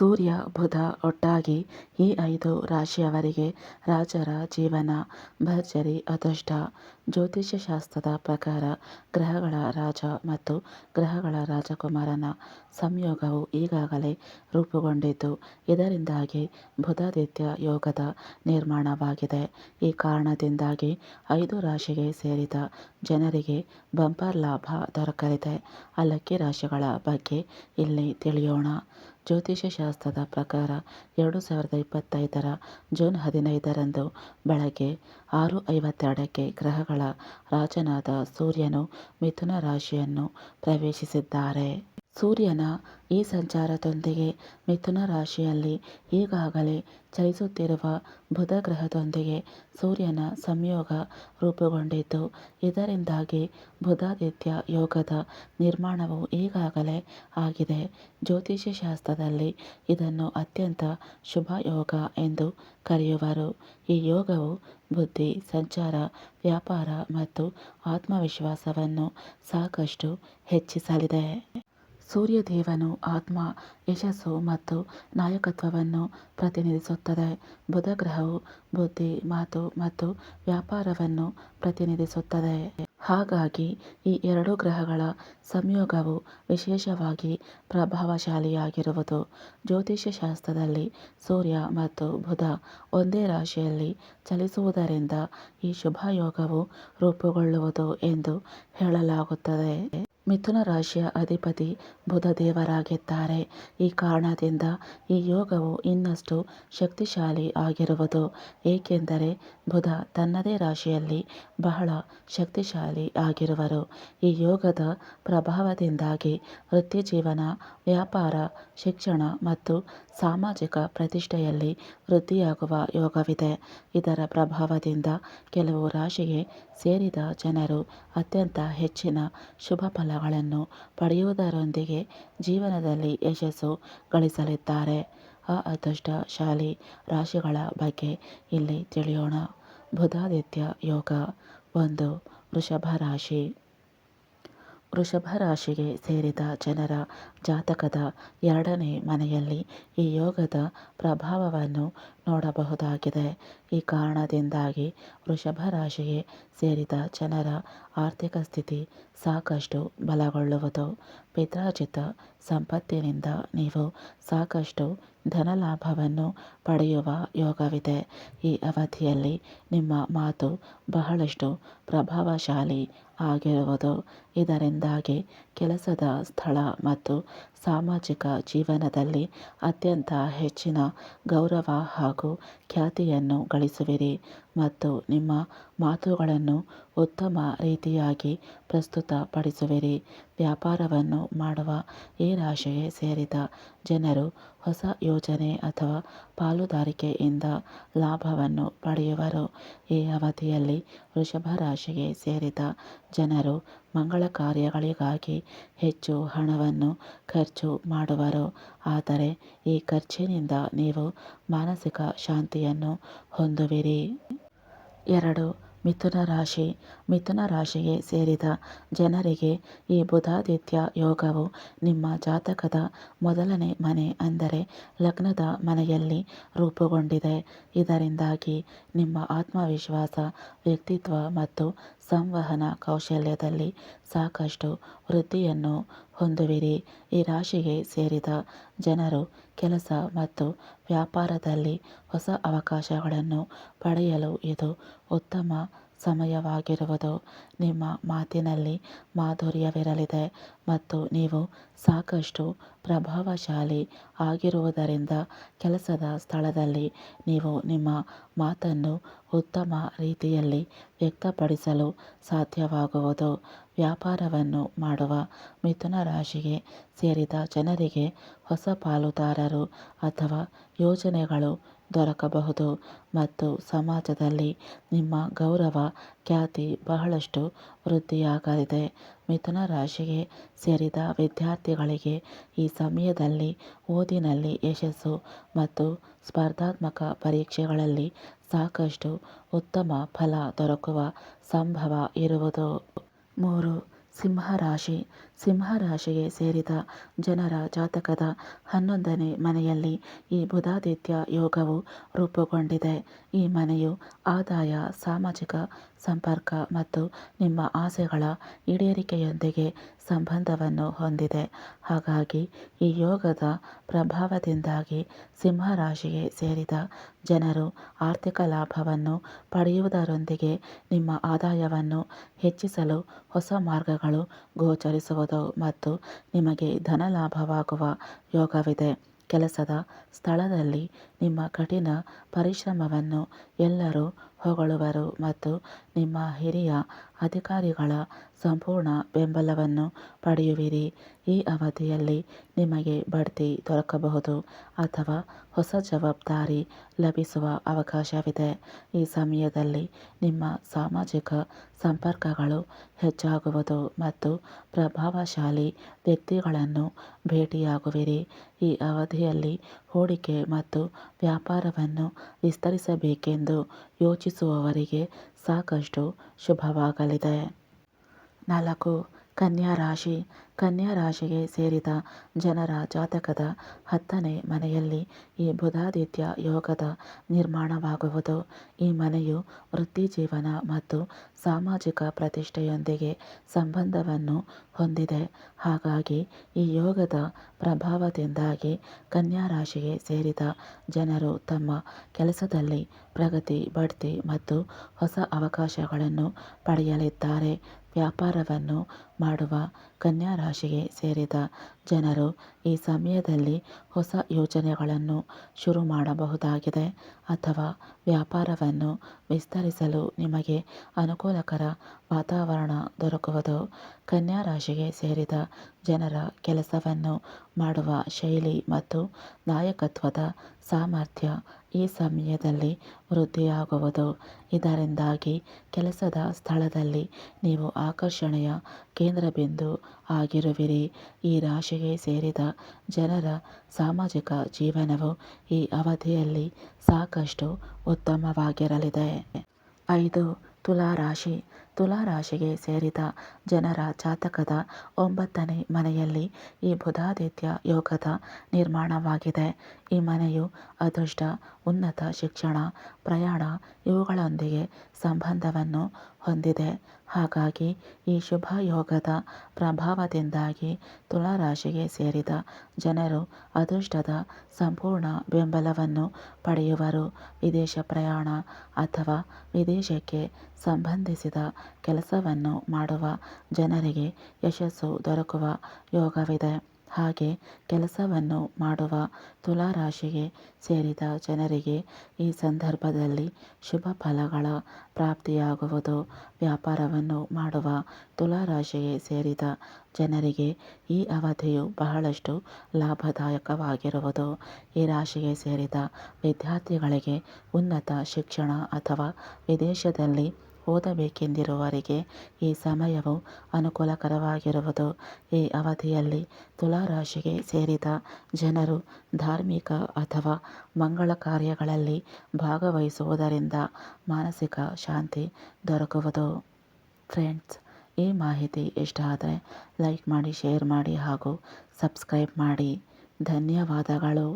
ಸೂರ್ಯ ಬುಧ ಒಟ್ಟಾಗಿ ಈ ಐದು ರಾಶಿಯವರಿಗೆ ರಾಜರ ಜೀವನ, ಭರ್ಜರಿ, ಅದೃಷ್ಟ ಜ್ಯೋತಿಷ್ಯ ಶಾಸ್ತ್ರದ ಪ್ರಕಾರ ಗ್ರಹಗಳ ರಾಜ ಮತ್ತು ಗ್ರಹಗಳ ರಾಜಕುಮಾರನ ಸಂಯೋಗವು ಈಗಾಗಲೇ ರೂಪುಗೊಂಡಿದ್ದು, ಇದರಿಂದಾಗಿ ಬುಧಾದಿತ್ಯ ಯೋಗದ ನಿರ್ಮಾಣವಾಗಿದೆ. ಈ ಕಾರಣದಿಂದಾಗಿ ಐದು ರಾಶಿಗೆ ಸೇರಿದ ಜನರಿಗೆ ಬಂಪರ್ ಲಾಭ ದೊರಕಲಿದೆ. ಅಲ್ಲಕ್ಕಿ ರಾಶಿಗಳ ಬಗ್ಗೆ ಇಲ್ಲಿ ತಿಳಿಯೋಣ. ಜ್ಯೋತಿಷ್ಯ ಶಾಸ್ತ್ರದ ಪ್ರಕಾರ ಎರಡು ಸಾವಿರದ ಇಪ್ಪತ್ತೈದರ ಜೂನ್ ಹದಿನೈದರಂದು ಬೆಳಗ್ಗೆ ಆರು ಐವತ್ತೆರಡಕ್ಕೆ ಗ್ರಹಗಳ ರಾಜನಾದ ಸೂರ್ಯನು ಮಿಥುನ ರಾಶಿಯನ್ನು ಪ್ರವೇಶಿಸಿದ್ದಾರೆ. ಸೂರ್ಯನ ಈ ಸಂಚಾರದೊಂದಿಗೆ ಮಿಥುನ ರಾಶಿಯಲ್ಲಿ ಈಗಾಗಲೇ ಚಲಿಸುತ್ತಿರುವ ಬುಧ ಗ್ರಹದೊಂದಿಗೆ ಸೂರ್ಯನ ಸಂಯೋಗ ರೂಪುಗೊಂಡಿದ್ದು, ಇದರಿಂದಾಗಿ ಬುಧಾದಿತ್ಯ ಯೋಗದ ನಿರ್ಮಾಣವು ಈಗಾಗಲೇ ಆಗಿದೆ. ಜ್ಯೋತಿಷ್ಯ ಶಾಸ್ತ್ರದಲ್ಲಿ ಇದನ್ನು ಅತ್ಯಂತ ಶುಭ ಯೋಗ ಎಂದು ಕರೆಯುವರು. ಈ ಯೋಗವು ಬುದ್ಧಿ, ಸಂಚಾರ, ವ್ಯಾಪಾರ ಮತ್ತು ಆತ್ಮವಿಶ್ವಾಸವನ್ನು ಸಾಕಷ್ಟು ಹೆಚ್ಚಿಸಲಿದೆ. ಸೂರ್ಯದೇವನು ಆತ್ಮ, ಯಶಸ್ಸು ಮತ್ತು ನಾಯಕತ್ವವನ್ನು ಪ್ರತಿನಿಧಿಸುತ್ತದೆ. ಬುಧ ಗ್ರಹವು ಬುದ್ಧಿ, ಮಾತು ಮತ್ತು ವ್ಯಾಪಾರವನ್ನು ಪ್ರತಿನಿಧಿಸುತ್ತದೆ. ಹಾಗಾಗಿ ಈ ಎರಡು ಗ್ರಹಗಳ ಸಂಯೋಗವು ವಿಶೇಷವಾಗಿ ಪ್ರಭಾವಶಾಲಿಯಾಗಿರುವುದು. ಜ್ಯೋತಿಷ್ಯ ಶಾಸ್ತ್ರದಲ್ಲಿ ಸೂರ್ಯ ಮತ್ತು ಬುಧ ಒಂದೇ ರಾಶಿಯಲ್ಲಿ ಚಲಿಸುವುದರಿಂದ ಈ ಶುಭಯೋಗವು ರೂಪುಗೊಳ್ಳುವುದು ಎಂದು ಹೇಳಲಾಗುತ್ತದೆ. ಮಿಥುನ ರಾಶಿಯ ಅಧಿಪತಿ ಬುಧ ದೇವರಾಗಿದ್ದಾರೆ ಈ ಕಾರಣದಿಂದ ಈ ಯೋಗವು ಇನ್ನಷ್ಟು ಶಕ್ತಿಶಾಲಿ ಆಗಿರುವುದು. ಏಕೆಂದರೆ ಬುಧ ತನ್ನದೇ ರಾಶಿಯಲ್ಲಿ ಬಹಳ ಶಕ್ತಿಶಾಲಿ ಆಗಿರುವರು. ಈ ಯೋಗದ ಪ್ರಭಾವದಿಂದಾಗಿ ವೃತ್ತಿಜೀವನ, ವ್ಯಾಪಾರ, ಶಿಕ್ಷಣ ಮತ್ತು ಸಾಮಾಜಿಕ ಪ್ರತಿಷ್ಠೆಯಲ್ಲಿ ವೃದ್ಧಿಯಾಗುವ ಯೋಗವಿದೆ. ಇದರ ಪ್ರಭಾವದಿಂದ ಕೆಲವು ರಾಶಿಗೆ ಸೇರಿದ ಜನರು ಅತ್ಯಂತ ಹೆಚ್ಚಿನ ಶುಭ ಫಲಗಳನ್ನು ಪಡೆಯುವುದರೊಂದಿಗೆ ಜೀವನದಲ್ಲಿ ಯಶಸ್ಸು ಗಳಿಸಲಿದ್ದಾರೆ. ಆ ಅದೃಷ್ಟಶಾಲಿ ರಾಶಿಗಳ ಬಗ್ಗೆ ಇಲ್ಲಿ ತಿಳಿಯೋಣ. ಬುಧಾದಿತ್ಯ ಯೋಗ ಒಂದು ವೃಷಭ ರಾಶಿ. ವೃಷಭ ರಾಶಿಗೆ ಸೇರಿದ ಜನರ ಜಾತಕದ ಎರಡನೇ ಮನೆಯಲ್ಲಿ ಈ ಯೋಗದ ಪ್ರಭಾವವನ್ನು ನೋಡಬಹುದಾಗಿದೆ. ಈ ಕಾರಣದಿಂದಾಗಿ ವೃಷಭ ರಾಶಿಗೆ ಸೇರಿದ ಜನರ ಆರ್ಥಿಕ ಸ್ಥಿತಿ ಸಾಕಷ್ಟು ಬಲಗೊಳ್ಳುವುದು. ಪಿತ್ರಾರ್ಜಿತ ಸಂಪತ್ತಿನಿಂದ ನೀವು ಸಾಕಷ್ಟು ಧನಲಾಭವನ್ನು ಪಡೆಯುವ ಯೋಗವಿದೆ. ಈ ಅವಧಿಯಲ್ಲಿ ನಿಮ್ಮ ಮಾತು ಬಹಳಷ್ಟು ಪ್ರಭಾವಶಾಲಿ ಆಗಿರುವುದು. ಇದರಿಂದಾಗಿ ಕೆಲಸದ ಸ್ಥಳ ಮತ್ತು ಸಾಮಾಜಿಕ ಜೀವನದಲ್ಲಿ ಅತ್ಯಂತ ಹೆಚ್ಚಿನ ಗೌರವ ಹಾಗೂ ಖ್ಯಾತಿಯನ್ನು ಗಳಿಸುವಿರಿ ಮತ್ತು ನಿಮ್ಮ ಮಾತುಗಳನ್ನು ಉತ್ತಮ ರೀತಿಯಾಗಿ ಪ್ರಸ್ತುತಪಡಿಸುವಿರಿ. ವ್ಯಾಪಾರವನ್ನು ಮಾಡುವ ಈ ರಾಶಿಗೆ ಸೇರಿದ ಜನರು ಹೊಸ ಯೋಜನೆ ಅಥವಾ ಪಾಲುದಾರಿಕೆಯಿಂದ ಲಾಭವನ್ನು ಪಡೆಯುವರು. ಈ ಅವಧಿಯಲ್ಲಿ ವೃಷಭ ರಾಶಿಗೆ ಸೇರಿದ ಜನರು ಮಂಗಳ ಕಾರ್ಯಗಳಿಗಾಗಿ ಹೆಚ್ಚು ಹಣವನ್ನು ಖರ್ಚು ಮಾಡುವರು. ಆದರೆ ಈ ಖರ್ಚಿನಿಂದ ನೀವು ಮಾನಸಿಕ ಶಾಂತಿಯನ್ನು ಹೊಂದುವಿರಿ. ಎರಡು ಮಿಥುನ ರಾಶಿ. ಮಿಥುನ ರಾಶಿಗೆ ಸೇರಿದ ಜನರಿಗೆ ಈ ಬುಧಾದಿತ್ಯ ಯೋಗವು ನಿಮ್ಮ ಜಾತಕದ ಮೊದಲನೇ ಮನೆ ಅಂದರೆ ಲಗ್ನದ ಮನೆಯಲ್ಲಿ ರೂಪುಗೊಂಡಿದೆ. ಇದರಿಂದಾಗಿ ನಿಮ್ಮ ಆತ್ಮವಿಶ್ವಾಸ, ವ್ಯಕ್ತಿತ್ವ ಮತ್ತು ಸಂವಹನ ಕೌಶಲ್ಯದಲ್ಲಿ ಸಾಕಷ್ಟು ವೃದ್ಧಿಯನ್ನು ಹೊಂದುವಿರಿ. ಈ ರಾಶಿಗೆ ಸೇರಿದ ಜನರು ಕೆಲಸ ಮತ್ತು ವ್ಯಾಪಾರದಲ್ಲಿ ಹೊಸ ಅವಕಾಶಗಳನ್ನು ಪಡೆಯಲು ಇದು ಉತ್ತಮ ಸಮಯವಾಗಿರುವುದು. ನಿಮ್ಮ ಮಾತಿನಲ್ಲಿ ಮಾಧುರ್ಯವಿರಲಿದೆ ಮತ್ತು ನೀವು ಸಾಕಷ್ಟು ಪ್ರಭಾವಶಾಲಿ ಆಗಿರುವುದರಿಂದ ಕೆಲಸದ ಸ್ಥಳದಲ್ಲಿ ನೀವು ನಿಮ್ಮ ಮಾತನ್ನು ಉತ್ತಮ ರೀತಿಯಲ್ಲಿ ವ್ಯಕ್ತಪಡಿಸಲು ಸಾಧ್ಯವಾಗುವುದು. ವ್ಯಾಪಾರವನ್ನು ಮಾಡುವ ಮಿಥುನ ರಾಶಿಗೆ ಸೇರಿದ ಜನರಿಗೆ ಹೊಸ ಪಾಲುದಾರರು ಅಥವಾ ಯೋಜನೆಗಳು ದೊರಕಬಹುದು ಮತ್ತು ಸಮಾಜದಲ್ಲಿ ನಿಮ್ಮ ಗೌರವ, ಖ್ಯಾತಿ ಬಹಳಷ್ಟು ವೃದ್ಧಿಯಾಗಲಿದೆ. ಮಿಥುನ ರಾಶಿಗೆ ಸೇರಿದ ವಿದ್ಯಾರ್ಥಿಗಳಿಗೆ ಈ ಸಮಯದಲ್ಲಿ ಓದಿನಲ್ಲಿ ಯಶಸ್ಸು ಮತ್ತು ಸ್ಪರ್ಧಾತ್ಮಕ ಪರೀಕ್ಷೆಗಳಲ್ಲಿ ಸಾಕಷ್ಟು ಉತ್ತಮ ಫಲ ದೊರಕುವ ಸಂಭವ ಇರುವುದು. ಮೂರು ಸಿಂಹ ರಾಶಿ ಸಿಂಹರಾಶಿಗೆ ಸೇರಿದ ಜನರ ಜಾತಕದ ಹನ್ನೊಂದನೇ ಮನೆಯಲ್ಲಿ ಈ ಬುಧಾದಿತ್ಯ ಯೋಗವು ರೂಪುಗೊಂಡಿದೆ. ಈ ಮನೆಯು ಆದಾಯ, ಸಾಮಾಜಿಕ ಸಂಪರ್ಕ ಮತ್ತು ನಿಮ್ಮ ಆಸೆಗಳ ಈಡೇರಿಕೆಯೊಂದಿಗೆ ಸಂಬಂಧವನ್ನು ಹೊಂದಿದೆ. ಹಾಗಾಗಿ, ಈ ಯೋಗದ ಪ್ರಭಾವದಿಂದಾಗಿ ಸಿಂಹರಾಶಿಗೆ ಸೇರಿದ ಜನರು ಆರ್ಥಿಕ ಲಾಭವನ್ನು ಪಡೆಯುವುದರೊಂದಿಗೆ ನಿಮ್ಮ ಆದಾಯವನ್ನು ಹೆಚ್ಚಿಸಲು ಹೊಸ ಮಾರ್ಗಗಳು ಗೋಚರಿಸುವುದು ಮತ್ತು ನಿಮಗೆ ಧನಲಾಭವಾಗುವ ಯೋಗವಿದೆ. ಕೆಲಸದ ಸ್ಥಳದಲ್ಲಿ ನಿಮ್ಮ ಕಠಿಣ ಪರಿಶ್ರಮವನ್ನು ಎಲ್ಲರೂ ಹೊಗಳುವರು ಮತ್ತು ನಿಮ್ಮ ಹಿರಿಯ ಅಧಿಕಾರಿಗಳ ಸಂಪೂರ್ಣ ಬೆಂಬಲವನ್ನು ಪಡೆಯುವಿರಿ. ಈ ಅವಧಿಯಲ್ಲಿ ನಿಮಗೆ ಬಡ್ತಿ ದೊರಕಬಹುದು ಅಥವಾ ಹೊಸ ಜವಾಬ್ದಾರಿ ಲಭಿಸುವ ಅವಕಾಶವಿದೆ. ಈ ಸಮಯದಲ್ಲಿ ನಿಮ್ಮ ಸಾಮಾಜಿಕ ಸಂಪರ್ಕಗಳು ಹೆಚ್ಚಾಗುವುದು ಮತ್ತು ಪ್ರಭಾವಶಾಲಿ ವ್ಯಕ್ತಿಗಳನ್ನು ಭೇಟಿಯಾಗುವಿರಿ. ಈ ಅವಧಿಯಲ್ಲಿ ಹೂಡಿಕೆ ಮತ್ತು ವ್ಯಾಪಾರವನ್ನು ವಿಸ್ತರಿಸಬೇಕೆಂದು ಯೋಚಿಸುವವರಿಗೆ ಸಾಕಷ್ಟು ಶುಭವಾಗಲಿದೆ. ನಾಲ್ಕು ಕನ್ಯಾ ರಾಶಿ ಕನ್ಯಾ ರಾಶಿಗೆ ಸೇರಿದ ಜನರ ಜಾತಕದ ಹತ್ತನೇ ಮನೆಯಲ್ಲಿ ಈ ಬುಧಾದಿತ್ಯ ಯೋಗದ ನಿರ್ಮಾಣವಾಗುವುದು. ಈ ಮನೆಯು ವೃತ್ತಿಜೀವನ ಮತ್ತು ಸಾಮಾಜಿಕ ಪ್ರತಿಷ್ಠೆಯೊಂದಿಗೆ ಸಂಬಂಧವನ್ನು ಹೊಂದಿದೆ. ಹಾಗಾಗಿ ಈ ಯೋಗದ ಪ್ರಭಾವದಿಂದಾಗಿ ಕನ್ಯಾ ರಾಶಿಗೆ ಸೇರಿದ ಜನರು ತಮ್ಮ ಕೆಲಸದಲ್ಲಿ ಪ್ರಗತಿ, ಬಡ್ತಿ ಮತ್ತು ಹೊಸ ಅವಕಾಶಗಳನ್ನು ಪಡೆಯಲಿದ್ದಾರೆ. ವ್ಯಾಪಾರವನ್ನು ಮಾಡುವ ಕನ್ಯಾ ರಾಶಿಗೆ ಸೇರಿದ ಜನರು ಈ ಸಮಯದಲ್ಲಿ ಹೊಸ ಯೋಜನೆಗಳನ್ನು ಶುರು ಮಾಡಬಹುದಾಗಿದೆ ಅಥವಾ ವ್ಯಾಪಾರವನ್ನು ವಿಸ್ತರಿಸಲು ನಿಮಗೆ ಅನುಕೂಲಕರ ವಾತಾವರಣ ದೊರಕುವುದು ಕನ್ಯಾ ರಾಶಿಗೆ ಸೇರಿದ ಜನರ ಕೆಲಸವನ್ನು ಮಾಡುವ ಶೈಲಿ ಮತ್ತು ನಾಯಕತ್ವದ ಸಾಮರ್ಥ್ಯ ಈ ಸಮಯದಲ್ಲಿ ವೃದ್ಧಿಯಾಗುವುದು. ಇದರಿಂದಾಗಿ ಕೆಲಸದ ಸ್ಥಳದಲ್ಲಿ ನೀವು ಆಕರ್ಷಣೆಯ ಕೇಂದ್ರಬಿಂದು ಆಗಿರುವಿರಿ. ಈ ರಾಶಿಗೆ ಸೇರಿದ ಜನರ ಸಾಮಾಜಿಕ ಜೀವನವು ಈ ಅವಧಿಯಲ್ಲಿ ಸಾಕಷ್ಟು ಉತ್ತಮವಾಗಿರಲಿದೆ. ಐದು, ತುಲಾ ರಾಶಿ. ತುಲಾ ರಾಶಿಗೆ ಸೇರಿದ ಜನರ ಜಾತಕದ ಒಂಬತ್ತನೇ ಮನೆಯಲ್ಲಿ ಈ ಬುಧಾದಿತ್ಯ ಯೋಗದ ನಿರ್ಮಾಣವಾಗಿದೆ. ಈ ಮನೆಯು ಅದೃಷ್ಟ, ಉನ್ನತ ಶಿಕ್ಷಣ, ಪ್ರಯಾಣ, ಇವುಗಳೊಂದಿಗೆ ಸಂಬಂಧವನ್ನು ಹೊಂದಿದೆ. ಹಾಗಾಗಿ ಈ ಶುಭ ಯೋಗದ ಪ್ರಭಾವದಿಂದಾಗಿ ತುಲಾರಾಶಿಗೆ ಸೇರಿದ ಜನರು ಅದೃಷ್ಟದ ಸಂಪೂರ್ಣ ಬೆಂಬಲವನ್ನು ಪಡೆಯುವರು. ವಿದೇಶ ಪ್ರಯಾಣ ಅಥವಾ ವಿದೇಶಕ್ಕೆ ಸಂಬಂಧಿಸಿದ ಕೆಲಸವನ್ನು ಮಾಡುವ ಜನರಿಗೆ ಯಶಸ್ಸು ದೊರಕುವ ಯೋಗವಿದೆ. ಹಾಗೆ ಕೆಲಸವನ್ನು ಮಾಡುವ ತುಲಾ ರಾಶಿಗೆ ಸೇರಿದ ಜನರಿಗೆ ಈ ಸಂದರ್ಭದಲ್ಲಿ ಶುಭ ಫಲಗಳ ಪ್ರಾಪ್ತಿಯಾಗುವುದು. ವ್ಯಾಪಾರವನ್ನು ಮಾಡುವ ತುಲಾ ರಾಶಿಗೆ ಸೇರಿದ ಜನರಿಗೆ ಈ ಅವಧಿಯು ಬಹಳಷ್ಟು ಲಾಭದಾಯಕವಾಗಿರುವುದು. ಈ ರಾಶಿಗೆ ಸೇರಿದ ವಿದ್ಯಾರ್ಥಿಗಳಿಗೆ ಉನ್ನತ ಶಿಕ್ಷಣ ಅಥವಾ ವಿದೇಶದಲ್ಲಿ ಓದಬೇಕೆಂದಿರುವವರಿಗೆ ಈ ಸಮಯವು ಅನುಕೂಲಕರವಾಗಿರುವುದು. ಈ ಅವಧಿಯಲ್ಲಿ ತುಲಾ ರಾಶಿಗೆ ಸೇರಿದ ಜನರು ಧಾರ್ಮಿಕ ಅಥವಾ ಮಂಗಳ ಕಾರ್ಯಗಳಲ್ಲಿ ಭಾಗವಹಿಸುವುದರಿಂದ ಮಾನಸಿಕ ಶಾಂತಿ ದೊರಕುವುದು. ಫ್ರೆಂಡ್ಸ್, ಈ ಮಾಹಿತಿ ಇಷ್ಟ ಆದರೆ ಲೈಕ್ ಮಾಡಿ, ಶೇರ್ ಮಾಡಿ ಹಾಗೂ ಸಬ್ಸ್ಕ್ರೈಬ್ ಮಾಡಿ. ಧನ್ಯವಾದಗಳು.